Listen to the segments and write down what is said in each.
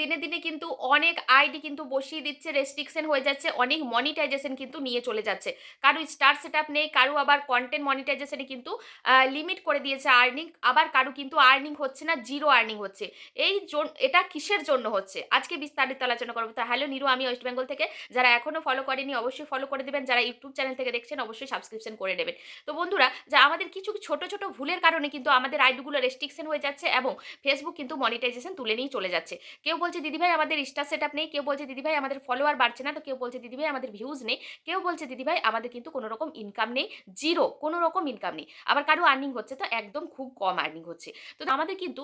দিনে দিনে কিন্তু অনেক আইডি কিন্তু বসিয়ে দিচ্ছে রেস্ট্রিকশন হয়ে যাচ্ছে, অনেক মনিটাইজেশন কিন্তু নিয়ে চলে যাচ্ছে। কারও স্টার সেট নেই কারও আবার কন্টেন্ট মনিটাইজেশনে কিন্তু লিমিট করে দিয়েছে আর্নিং আবার কারও কিন্তু আর্নিং হচ্ছে না জিরো আর্নিং হচ্ছে। এই এটা কিসের জন্য হচ্ছে? আজকে বিস্তারিত আলোচনা করব। তো হ্যালো নিরু, আমি ওয়েস্ট বেঙ্গল থেকে। যারা এখনও ফলো করেনি, অবশ্যই ফলো করে দেবেন। যারা ইউটিউব চ্যানেল থেকে দেখছেন, অবশ্যই সাবস্ক্রিপশন করে নেবেন। তো বন্ধুরা, যা আমাদের কিছু ছোট ছোট ভুলের কারণে কিন্তু আমাদের আইডিগুলো রেস্ট্রিকশন হয়ে যাচ্ছে এবং ফেসবুক কিন্তু মনিটাইজেশন তুলে নিয়ে চলে যাচ্ছে। কেউ বলছে দিদিভাই আমাদের স্টার সেট আপ নেই। কেউ বলছে দিদিভাই আমাদের ফলোয়ার বাড়ছে না। তো কেউ বলছে দিদিভাই আমাদের ভিউজ নেই। কেউ বলছে দিদিভাই আমাদের কিন্তু কোনো রকম ইনকাম নেই। জিরো কোনো রকম ইনকাম নেই। আবার কারও আর্নিং হচ্ছে, তো একদম খুব কম আর্নিং হচ্ছে। তো আমাদের কিন্তু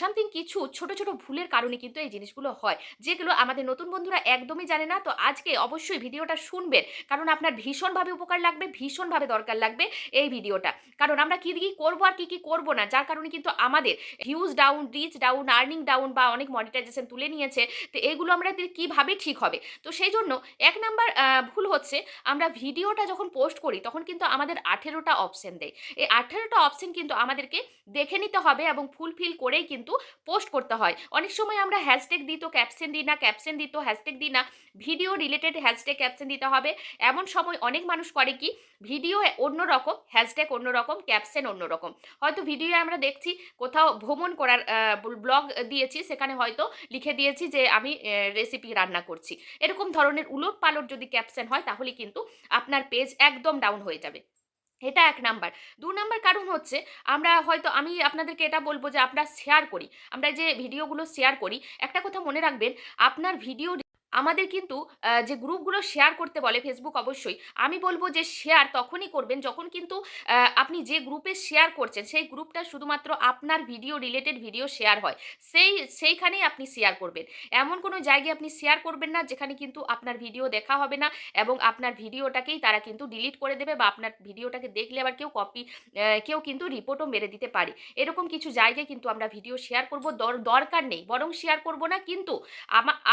সামথিং কিছু ছোট ছোট ভুলের কারণে কিন্তু এই জিনিসগুলো হয়, যেগুলো আমাদের নতুন বন্ধুরা একদমই জানে না। তো আজকে অবশ্যই ভিডিওটা শুনবেন, কারণ আপনার ভীষণভাবে উপকার লাগবে, ভীষণভাবে দরকার লাগবে এই ভিডিওটা। কারণ আমরা কী কী করব আর কী কী করব না, যার কারণে কিন্তু আমাদের views down reach down earning down বা অনেক মনিটাইজেশন তুলে নিয়েছে, তো এগুলো আমরা কীভাবে ঠিক হবে? তো সেই জন্য এক নাম্বার ভুল হচ্ছে আমরা ভিডিওটা যখন পোস্ট করি তখন কিন্তু আমাদের আঠেরোটা অপশন দেয়। এই আঠেরোটা অপশন কিন্তু আমাদেরকে দেখে নিতে হবে এবং ফুলফিল করেই কিন্তু পোস্ট করতে হয়। অনেক সময় আমরা হ্যাশট্যাগ দিই তো ক্যাপশন দিই না ক্যাপশন দিই তো হ্যাশট্যাগ দিই না ভিডিও রিলেটেড হ্যাশট্যাগ ক্যাপশন দিতে হবে। এমন সময় অনেক মানুষ করে কি ভিডিও অন্য রকম হ্যাশট্যাগ অন্য রকম ক্যাপশন অন্য রকম। হয়তো ভিডিও আমরা দেখছি কোথাও ভ্রমণ করার ব্লগ দিয়েছি, সেখানে হয়তো লিখে দিয়েছি যে আমি রেসিপি রান্না করছি। এরকম ধরনের উলট পালট যদি ক্যাপশন হয় তাহলে কিন্তু আপনার পেজ একদম ডাউন হয়ে যাবে। এটা এক নাম্বার। দু নাম্বার কারণ হচ্ছে, আমরা হয়তো, আমি আপনাদেরকে এটা বলব যে আমরা শেয়ার করি। আমরা যে ভিডিওগুলো শেয়ার করি, একটা কথা মনে রাখবেন, আপনার ভিডিও আমাদের কিন্তু যে গ্রুপগুলো শেয়ার করতে বলে ফেসবুক অবশ্যই, আমি বলব যে শেয়ার তখনই করবেন যখন কিন্তু আপনি যে গ্রুপে শেয়ার করছেন, সেই গ্রুপটা শুধুমাত্র আপনার ভিডিও রিলেটেড ভিডিও শেয়ার হয়। সেই, সেইখানেই আপনি শেয়ার করবেন। এমন কোনো জায়গায় আপনি শেয়ার করবেন না, যেখানে কিন্তু আপনার ভিডিও দেখা হবে না এবং আপনার ভিডিওটাকেই তারা কিন্তু ডিলিট করে দেবে বা আপনার ভিডিওটাকে দেখলে আবার কেউ কপি কেউ কিন্তু রিপোর্টও মেরে দিতে পারে। এরকম কিছু জায়গায় কিন্তু আমরা ভিডিও শেয়ার করব দরকার নেই। বরং শেয়ার করব না, কিন্তু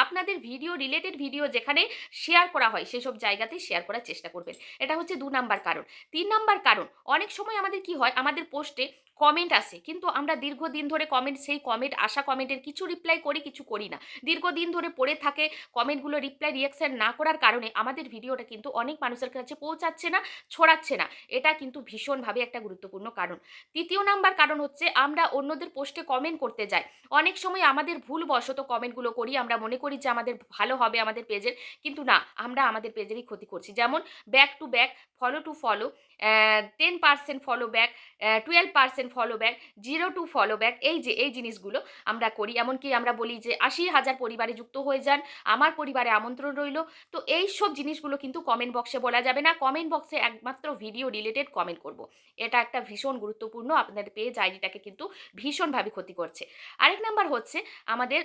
আপনাদের ভিডিও রিলেটেড ভিডিও যেখানে শেয়ার করা হয়, সেসব জায়গাতেই শেয়ার করার চেষ্টা করবেন। এটা হচ্ছে দু নাম্বার কারণ। তিন নাম্বার কারণ, অনেক সময় আমাদের কি হয়, আমাদের পোস্টে কমেন্ট আসে, কিন্তু আমরা দীর্ঘদিন ধরে কমেন্ট সেই কমেন্ট আসা কমেন্টের কিছু রিপ্লাই করি, কিছু করি না। দীর্ঘদিন ধরে পড়ে থাকে কমেন্টগুলো রিপ্লাই রিয়াকশন না করার কারণে আমাদের ভিডিওটা কিন্তু অনেক মানুষের কাছে পৌঁছাচ্ছে না, ছড়াচ্ছে না। এটা কিন্তু ভীষণভাবে একটা গুরুত্বপূর্ণ কারণ। তৃতীয় নাম্বার কারণ হচ্ছে, আমরা অন্যদের পোস্টে কমেন্ট করতে যাই। অনেক সময় আমাদের ভুলবশত কমেন্টগুলো করি, আমরা মনে করি যে আমাদের ভালো হবে আমাদের পেজের কিন্তু না, আমরা আমাদের পেজেরই ক্ষতি করছি। যেমন back to back follow to follow ten percent follow back twelve percent follow back zero to follow back এই যে, এই জিনিসগুলো আমরা করি। এমনকি আমরা বলি যে, আশি হাজার পরিবারে যুক্ত হয়ে যান, আমার পরিবারে আমন্ত্রণ রইল। তো এই সব জিনিসগুলো কিন্তু কমেন্ট বক্সে বলা যাবে না। কমেন্ট বক্সে একমাত্র ভিডিও রিলেটেড কমেন্ট করব। এটা একটা ভীষণ গুরুত্বপূর্ণ। আপনাদের পেজ আইডিটাকে কিন্তু ভীষণভাবে ক্ষতি করছে। আরেক নাম্বার হচ্ছে আমাদের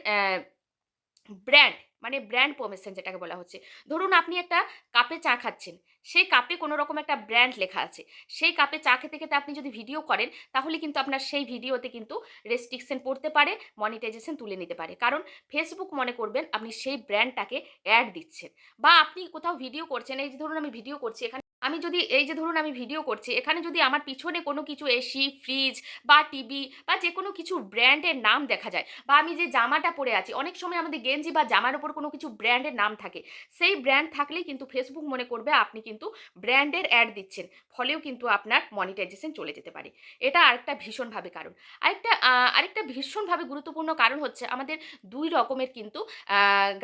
ব্র্যান্ড মানে ব্র্যান্ড প্রমোশন যেটাকে বলা হচ্ছে। ধরুন আপনি একটা কাপে চা খাচ্ছেন, সেই কাপে কোনো রকম একটা ব্র্যান্ড লেখা আছে। সেই কাপে চা খেতে খেতে আপনি যদি ভিডিও করেন, তাহলে কিন্তু আপনার সেই ভিডিওতে কিন্তু রেস্ট্রিকশন পড়তে পারে মনিটাইজেশন তুলে নিতে পারে। কারণ ফেসবুক মনে করবেন আপনি সেই ব্র্যান্ডটাকে অ্যাড দিচ্ছেন। বা আপনি কোথাও ভিডিও করছেন, এই যে ধরুন আমি ভিডিও করছি, এখানে আমি যদি এই যে ধরুন আমি ভিডিও করছি, এখানে যদি আমার পিছনে কোনো কিছু এসি ফ্রিজ বা টিভি বা যে কোনো কিছু ব্র্যান্ডের নাম দেখা যায় বা আমি যে জামাটা পরে আছি, অনেক সময় আমাদের গেঞ্জি বা জামার উপর কোনো কিছু ব্র্যান্ডের নাম থাকে। সেই ব্র্যান্ড থাকলেই কিন্তু ফেসবুক মনে করবে আপনি কিন্তু ব্র্যান্ডের অ্যাড দিচ্ছেন, ফলেও কিন্তু আপনার মনিটাইজেশন চলে যেতে পারে। এটা আরেকটা ভীষণভাবে কারণ। আরেকটা আরেকটা ভীষণভাবে গুরুত্বপূর্ণ কারণ হচ্ছে আমাদের দুই রকমের কিন্তু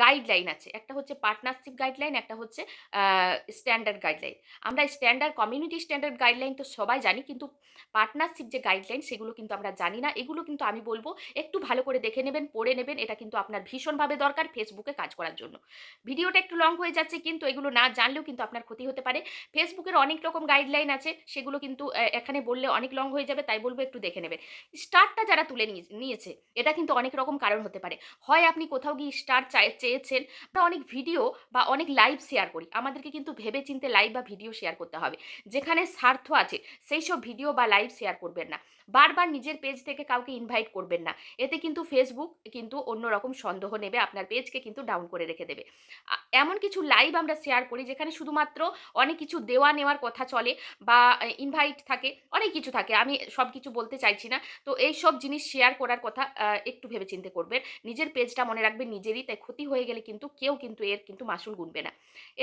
গাইডলাইন আছে। একটা হচ্ছে পার্টনারশিপ গাইডলাইন একটা হচ্ছে স্ট্যান্ডার্ড গাইডলাইন আমরা স্ট্যান্ডার্ড কমিউনিটি স্ট্যান্ডার্ড গাইডলাইন তো সবাই জানি, কিন্তু পার্টনারশিপ যে গাইডলাইন সেগুলো কিন্তু আমরা জানি না। এগুলো কিন্তু আমি বলব, একটু ভালো করে দেখে নেবেন, পড়ে নেবেন, এটা কিন্তু আপনার ভীষণভাবে দরকার ফেসবুকে কাজ করার জন্য। ভিডিওটা একটু লং হয়ে যাচ্ছে কিন্তু এগুলো না জানলেও কিন্তু আপনার ক্ষতি হতে পারে। ফেসবুকের অনেক রকম গাইডলাইন আছে, সেগুলো কিন্তু এখানে বললে অনেক লং হয়ে যাবে, তাই বলব একটু দেখে নেবেন। স্টারটা যারা তুলে নিয়েছে, এটা কিন্তু অনেক রকম কারণ হতে পারে। হয় আপনি কোথাও গিয়ে স্টার চেয়েছেন, বা অনেক ভিডিও বা অনেক লাইভ শেয়ার করি, আমাদেরকে কিন্তু ভেবে চিনতে লাইভ বা ভিডিও শেয়ার করতে হবে যেখানে স্বার্থ আছে সেই সব ভিডিও বা লাইভ শেয়ার করবেন না বারবার নিজের পেজ থেকে কাউকে ইনভাইট করবেন না। এতে কিন্তু Facebook কিন্তু অন্যরকম সন্দেহ নেবে, আপনার পেজকে কিন্তু ডাউন করে রেখে দেবে। এমন কিছু লাইভ আমরা শেয়ার করি যেখানে শুধুমাত্র অনেক কিছু দেওয়া নেওয়ার কথা চলে বা ইনভাইট থাকে, অনেক কিছু থাকে। আমি সবকিছু বলতে চাইছি না। তো এইসব জিনিস শেয়ার করার কথা একটু ভেবেচিন্তে করবেন। নিজের পেজটা মনে রাখবেন নিজেরই, তাই ক্ষতি হয়ে গেলে কিন্তু কেউ কিন্তু এর কিন্তু মাসুল গুনবে না।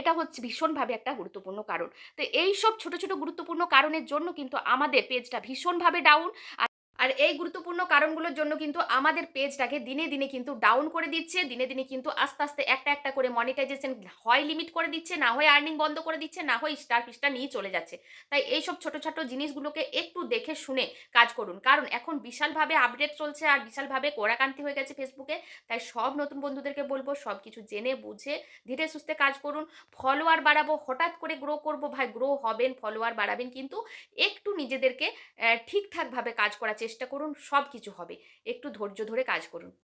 এটা হচ্ছে ভীষণভাবে একটা গুরুত্বপূর্ণ কারণ। তো এইসব ছোট, ছোট গুরুত্বপূর্ণ কারণের জন্য কিন্তু আমাদের পেজটা ভীষণভাবে ডাউন। আর এই গুরুত্বপূর্ণ কারণগুলোর জন্য কিন্তু আমাদের পেজটাকে দিনে, দিনে কিন্তু ডাউন করে দিচ্ছে। দিনে, দিনে কিন্তু আস্তে, আস্তে একটা, একটা করে মনিটাইজেশন হয় লিমিট করে দিচ্ছে, না হয় আর্নিং বন্ধ করে দিচ্ছে, না হয় স্টার-ফিস্টার নিয়ে চলে যাচ্ছে। তাই এইসব ছোট, ছোট জিনিসগুলোকে একটু দেখে শুনে কাজ করুন। কারণ এখন বিশালভাবে আপডেট চলছে আর বিশালভাবে কোড়াকান্তি হয়ে গেছে ফেসবুকে। তাই সব নতুন বন্ধুদেরকে বলব সব কিছু জেনে বুঝে ধীরে সুস্থে কাজ করুন। ফলোয়ার বাড়াবো, হঠাৎ করে গ্রো করব, ভাই গ্রো হবেন, ফলোয়ার বাড়াবেন কিন্তু একটু নিজেদেরকে ঠিকঠাকভাবে কাজ করার চেষ্টা করুন, সব কিছু হবে। একটু ধৈর্য ধরে কাজ করুন।